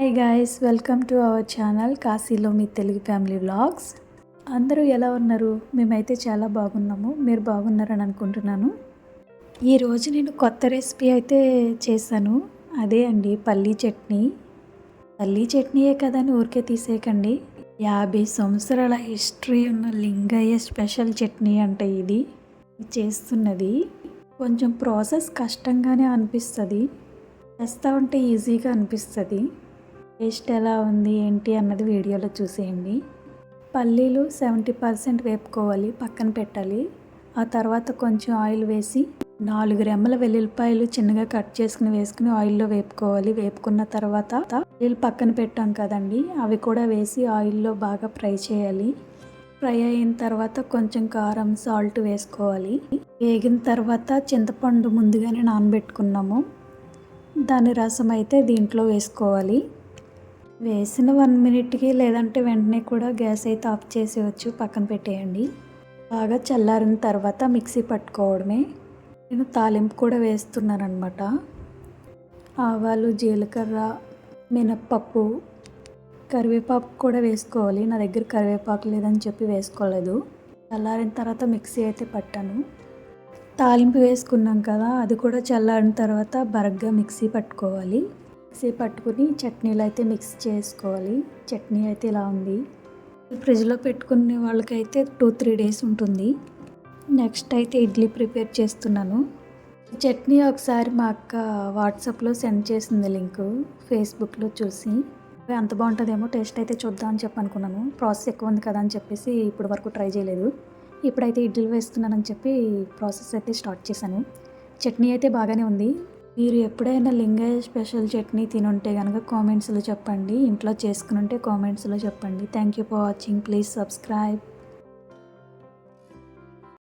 Hi guys welcome to our channel కాశీలో మీ Telugu family vlogs అందరూ ఎలా ఉన్నారు? మేమైతే చాలా బాగున్నాము. మీరు బాగున్నారని అనుకుంటున్నాను. ఈరోజు నేను కొత్త రెసిపీ అయితే చేశాను. అదే అండి పల్లీ చట్నీ. పల్లీ చట్నీయే కదా అని ఊరికే తీసేయకండి. యాభై సంవత్సరాల హిస్టరీ ఉన్న లింగయ్య స్పెషల్ చట్నీ అంటే ఇది. చేస్తున్నది. కొంచెం ప్రాసెస్ కష్టంగానే అనిపిస్తుంది. చేస్తూ ఉంటే ఈజీగా అనిపిస్తుంది. టేస్ట్ ఎలా ఉంది ఏంటి అన్నది వీడియోలో చూసేయండి. పల్లీలు సెవెంటీ పర్సెంట్ వేపుకోవాలి పక్కన పెట్టాలి. ఆ తర్వాత కొంచెం ఆయిల్ వేసి నాలుగు రెమ్మల వెల్లుల్లిపాయలు చిన్నగా కట్ చేసుకుని వేసుకుని ఆయిల్లో వేపుకోవాలి. వేపుకున్న తర్వాత వెల్లుల్లి పక్కన పెట్టాం కదండి అవి కూడా వేసి ఆయిల్లో బాగా ఫ్రై చేయాలి. ఫ్రై అయిన తర్వాత కొంచెం కారం సాల్ట్ వేసుకోవాలి. వేగిన తర్వాత చింతపండు ముందుగానే నానబెట్టుకున్నాము. దాని రసం అయితే దీంట్లో వేసుకోవాలి. వేసిన వన్ మినిట్కి లేదంటే వెంటనే కూడా గ్యాస్ అయితే ఆఫ్ చేసేయచ్చు. పక్కన పెట్టేయండి. బాగా చల్లారిన తర్వాత మిక్సీ పట్టుకోవడమే. నేను తాలింపు కూడా వేస్తున్నాను అనమాట ఆవాలు జీలకర్ర మినప్పప్పు కరివేపాకు కూడా వేసుకోవాలి. నా దగ్గర కరివేపాకు లేదని చెప్పి వేసుకోలేదు. చల్లారిన తర్వాత మిక్సీ అయితే పట్టాను. తాలింపు వేసుకున్నాం కదా అది కూడా చల్లారిన తర్వాత బరగ్గా మిక్సీ పట్టుకోవాలి. మిక్సీ పట్టుకుని చట్నీలు అయితే మిక్స్ చేసుకోవాలి. చట్నీ అయితే ఇలా ఉంది. ఫ్రిడ్జ్లో పెట్టుకునే వాళ్ళకైతే టూ త్రీ డేస్ ఉంటుంది. నెక్స్ట్ అయితే ఇడ్లీ ప్రిపేర్ చేస్తున్నాను. చట్నీ ఒకసారి మా అక్క వాట్సాప్లో సెండ్ చేసింది లింక్ ఫేస్బుక్లో చూసి. అంత బాగుంటుందేమో టేస్ట్ అయితే చూద్దాం అని చెప్పి అనుకున్నాను. ప్రాసెస్ ఎక్కువ ఉంది కదా అని చెప్పేసి ఇప్పుడు వరకు ట్రై చేయలేదు. ఇప్పుడైతే ఇడ్లీ వేస్తున్నానని చెప్పి ప్రాసెస్ అయితే స్టార్ట్ చేశాను. చట్నీ అయితే బాగానే ఉంది. మీరు ఎప్పుడైనా లింగయ్య స్పెషల్ చట్నీ తినుంటే కనుక కామెంట్స్లో చెప్పండి. ఇంట్లో చేసుకుని ఉంటే కామెంట్స్లో చెప్పండి. Thank you for watching. Please subscribe.